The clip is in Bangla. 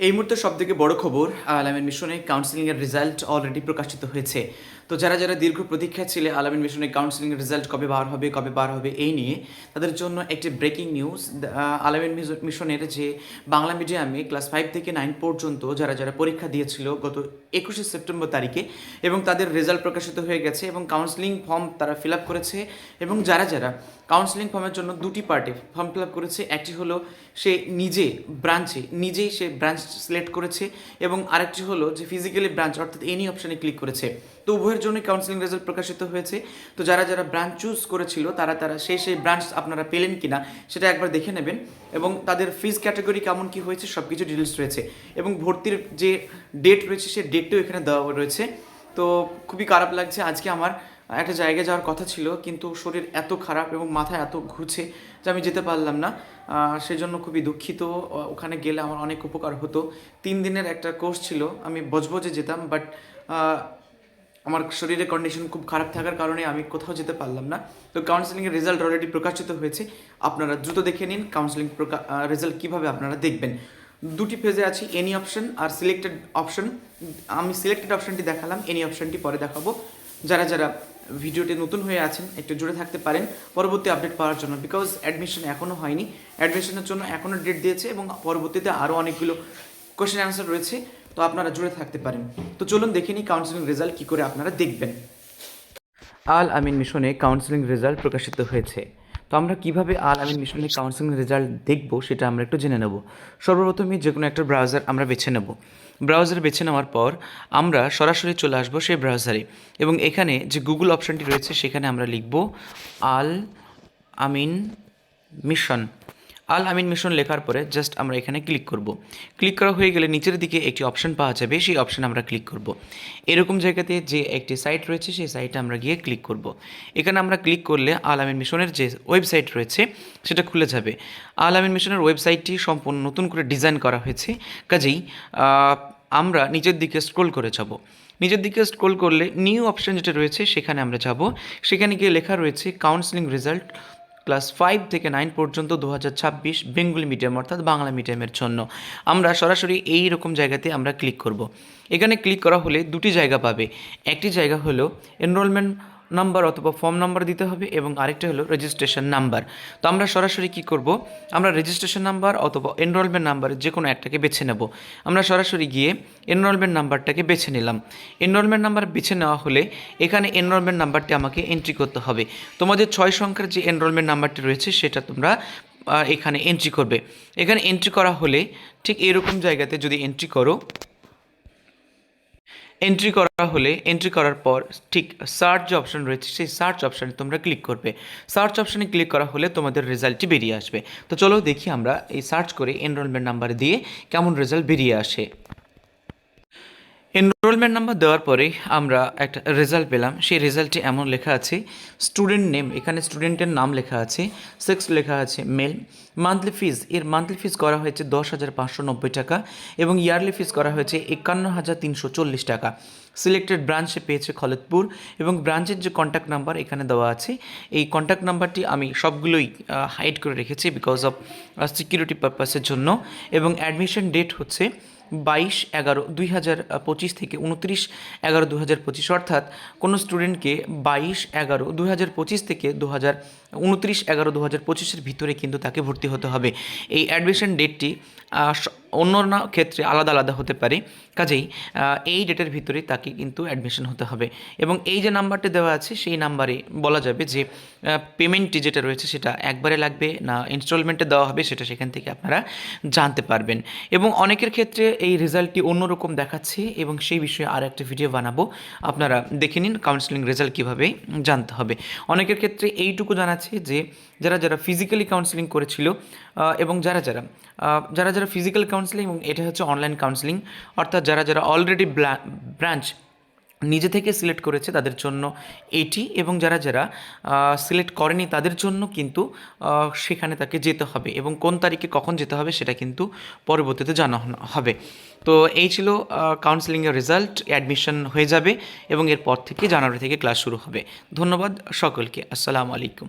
এই মুহূর্তে সবথেকে বড় খবর আলামিন মিশনে কাউন্সিলিংয়ের রেজাল্ট অলরেডি প্রকাশিত হয়েছে। তো যারা যারা দীর্ঘ প্রতীক্ষা ছিলে আলামিন মিশনে কাউন্সিলিংয়ের রেজাল্ট কবে বার হবে, কবে বার হবে এই নিয়ে, তাদের জন্য একটি ব্রেকিং নিউজ আলামিন মিশনের যে বাংলা মিডিয়ামে ক্লাস ফাইভ থেকে নাইন পর্যন্ত যারা যারা পরীক্ষা দিয়েছিল গত একুশে সেপ্টেম্বর তারিখে এবং তাদের রেজাল্ট প্রকাশিত হয়ে গেছে এবং কাউন্সিলিং ফর্ম তারা ফিল আপ করেছে এবং যারা যারা কাউন্সিলিং ফর্মের জন্য দুটি পার্টে ফর্ম ফিল আপ করেছে, একটি হলো সে নিজে ব্রাঞ্চে নিজেই সে ব্রাঞ্চ সিলেক্ট করেছে এবং আরেকটি হলো যে ফিজিক্যালি ব্রাঞ্চ অর্থাৎ এনি অপশানে ক্লিক করেছে। তো উভয়ের জন্য কাউন্সিলিং রেজাল্ট প্রকাশিত হয়েছে। তো যারা যারা ব্রাঞ্চ চুজ করেছিল, তারা তারা সেই সেই ব্রাঞ্চ আপনারা পেলেন কিনা, সেটা একবার দেখে নেবেন। এবং তাদের ফিজ ক্যাটাগরি কেমন কি হয়েছে সব কিছু ডিটেলস রয়েছে। এবং ভর্তির যে ডেট রয়েছে, সেই ডেটটাও এখানে দেওয়া রয়েছে। তো খুবই খারাপ লাগছে। আজকে আমার একটা জায়গায় যাওয়ার কথা ছিল, কিন্তু শরীর এত খারাপ এবং মাথা এত ঘুরছে যে আমি যেতে পারলাম না। সেজন্য খুবই দুঃখিত। ওখানে গেলে আমার অনেক উপকার হতো। তিন দিনের একটা কোর্স ছিল, আমি বজবজে যেতাম বাট আমার শরীরের কন্ডিশন খুব খারাপ থাকার কারণে আমি কোথাও যেতে পারলাম না। তো কাউন্সিলিংয়ের রেজাল্ট অলরেডি প্রকাশিত হয়েছে। আপনারা দ্রুত দেখে নিন কাউন্সিলিং রেজাল্ট কীভাবে আপনারা দেখবেন। দুটি পেজে আছে এনি অপশন আর সিলেক্টেড অপশন আমি সিলেক্টেড অপশনটি দেখালাম এনি অপশনটি পরে দেখাবো। যারা যারা ভিডিওটি নতুন হয়ে আছেন, একটু জুড়ে থাকতে পারেন। পরবর্তী আপডেট পাওয়ার জন্য বিকজ অ্যাডমিশন এখনও হয়নি। অ্যাডমিশনের জন্য এখনও ডেট দিয়েছে এবং পরবর্তীতে আরও অনেকগুলো কোয়েশ্চেন অ্যান্সার রয়েছে। তো আপনারা জুড়ে থাকতে পারেন। তো চলুন দেখে নিই কাউন্সিলিং রেজাল্ট কী করে আপনারা দেখবেন। আল আমিন মিশনে কাউন্সিলিং রেজাল্ট প্রকাশিত হয়েছে। তো আমরা কীভাবে আল আমিন মিশনে কাউন্সিলিং রেজাল্ট দেখব সেটা আমরা একটু জেনে নেব। সর্বপ্রথমে যে কোনো একটা ব্রাউজার আমরা বেছে নেব। ব্রাউজার বেছে নেওয়ার পর আমরা সরাসরি চলে আসব সেই ব্রাউজারে এবং এখানে যে গুগল অপশানটি রয়েছে সেখানে আমরা লিখব আল আমিন মিশন। আল আমিন মিশন লেখার পরে জাস্ট আমরা এখানে ক্লিক করব। ক্লিক করা হয়ে গেলে নিচের দিকে একটি অপশন পাওয়া যাবে, সেই অপশানে আমরা ক্লিক করব। এরকম জায়গাতে যে একটি সাইট রয়েছে, সেই সাইটে আমরা গিয়ে ক্লিক করব। এখানে আমরা ক্লিক করলে আল আমিন মিশনের যে ওয়েবসাইট রয়েছে, সেটা খুলে যাবে। আল আমিন মিশনের ওয়েবসাইটটি সম্পূর্ণ নতুন করে ডিজাইন করা হয়েছে। কাজেই আমরা নিচের দিকে স্ক্রোল করে যাব। নিচের দিকে স্ক্রোল করলে নিউ অপশন যেটা রয়েছে, সেখানে আমরা যাব। সেখানে গিয়ে লেখা রয়েছে কাউন্সিলিং রেজাল্ট ক্লাস ফাইভ থেকে নাইন পর্যন্ত দু হাজার ছাব্বিশ বেঙ্গলি মিডিয়াম, অর্থাৎ বাংলা মিডিয়ামের জন্য। আমরা সরাসরি এই রকম জায়গাতে আমরা ক্লিক করব। এখানে ক্লিক করা হলে দুটি জায়গা পাবে। একটি জায়গা হলো এনরোলমেন্ট নাম্বার অথবা ফর্ম নাম্বার দিতে হবে এবং আরেকটা হলো রেজিস্ট্রেশন নাম্বার। তো আমরা সরাসরি কি করব? আমরা রেজিস্ট্রেশন নাম্বার অথবা এনরোলমেন্ট নাম্বার যে কোনো একটাকে বেছে নেব। আমরা সরাসরি গিয়ে এনরোলমেন্ট নাম্বারটাকে বেছে নিলাম। এনরোলমেন্ট নাম্বার বেছে নেওয়া হলে এখানে এনরোলমেন্ট নাম্বারটি আমাকে এন্ট্রি করতে হবে। তোমাদের ছয় সংখ্যার যে এনরোলমেন্ট নাম্বারটি রয়েছে সেটা তোমরা এখানে এন্ট্রি করবে। এখানে এন্ট্রি করা হলে ঠিক এরকম জায়গাতে যদি এন্ট্রি করো এন্ট্রি করা হলে এন্ট্রি করার পর ঠিক সার্চ অপশন রয়েছে, সেই সার্চ অপশানে তোমরা ক্লিক করবে। সার্চ অপশানে ক্লিক করা হলে তোমাদের রেজাল্টটি বেরিয়ে আসবে। তো চলো দেখি আমরা এই সার্চ করে এনরোলমেন্ট নাম্বার দিয়ে কেমন রেজাল্ট বেরিয়ে আসে। এনরোলমেন্ট নাম্বার দেওয়ার পরে আমরা একটা রেজাল্ট পেলাম। সেই রেজাল্টে এমন লেখা আছে স্টুডেন্ট নেম এখানে স্টুডেন্টের নাম লেখা আছে সেক্স লেখা আছে মেল মান্থলি ফিজ এর মান্থলি ফিজ করা হয়েছে দশ হাজার পাঁচশো নব্বই টাকা এবং ইয়ারলি ফিজ করা হয়েছে একান্ন হাজার তিনশো চল্লিশ টাকা। সিলেক্টেড ব্রাঞ্চে পেয়েছে খলতপুর এবং ব্রাঞ্চের যে কন্ট্যাক্ট নাম্বার এখানে দেওয়া আছে, এই কন্ট্যাক্ট নাম্বারটি আমি সবগুলোই হাইড করে রেখেছি বিকজ অফ সিকিউরিটি পারপাসের জন্য এবং অ্যাডমিশন ডেট হচ্ছে বাইশ এগারো দুই হাজার পঁচিশ থেকে উনত্রিশ এগারো দু হাজার পঁচিশ অর্থাৎ কোনো স্টুডেন্টকে বাইশ এগারো দু হাজার পঁচিশ থেকে দু হাজার উনত্রিশ এগারো দু হাজার পঁচিশের ভিতরে কিন্তু তাকে ভর্তি হতে হবে। এই অ্যাডমিশন ডেটটি অন্য ক্ষেত্রে আলাদা আলাদা হতে পারে। কাজেই এই ডেটের ভিতরে তাকে কিন্তু অ্যাডমিশন হতে হবে। এবং এই যে নাম্বারটি দেওয়া আছে, সেই নাম্বারে বলা যাবে যে পেমেন্টটি যেটা রয়েছে সেটা একবারে লাগবে না ইনস্টলমেন্টে দেওয়া হবে, সেটা সেখান থেকে আপনারা জানতে পারবেন। এবং অনেকের ক্ষেত্রে এই রেজাল্টটি অন্যরকম দেখাচ্ছে এবং সেই বিষয়ে আর একটা ভিডিও বানাবো। আপনারা দেখে নিন কাউন্সিলিং রেজাল্ট কীভাবে জানতে হবে। অনেকের ক্ষেত্রে এইটুকু জানাচ্ছে যে, যারা যারা ফিজিক্যালি কাউন্সিলিং করেছিল এবং যারা যারা যারা যারা ফিজিক্যাল কাউন্সিলিং এবং এটা হচ্ছে অনলাইন কাউন্সিলিং অর্থাৎ যারা যারা অলরেডি ব্রাঞ্চ নিজে থেকে সিলেক্ট করেছে তাদের জন্য এটি এবং যারা যারা সিলেক্ট করেনি তাদের জন্য কিন্তু সেখানে তাকে যেতে হবে এবং কোন তারিখে কখন যেতে হবে সেটা কিন্তু পরবর্তীতে জানা হবে। তো এই ছিল কাউন্সেলিংয়ের রেজাল্ট অ্যাডমিশন হয়ে যাবে এবং এরপর থেকে জানুয়ারি থেকে ক্লাস শুরু হবে। ধন্যবাদ সকলকে। আসসালামু আলাইকুম।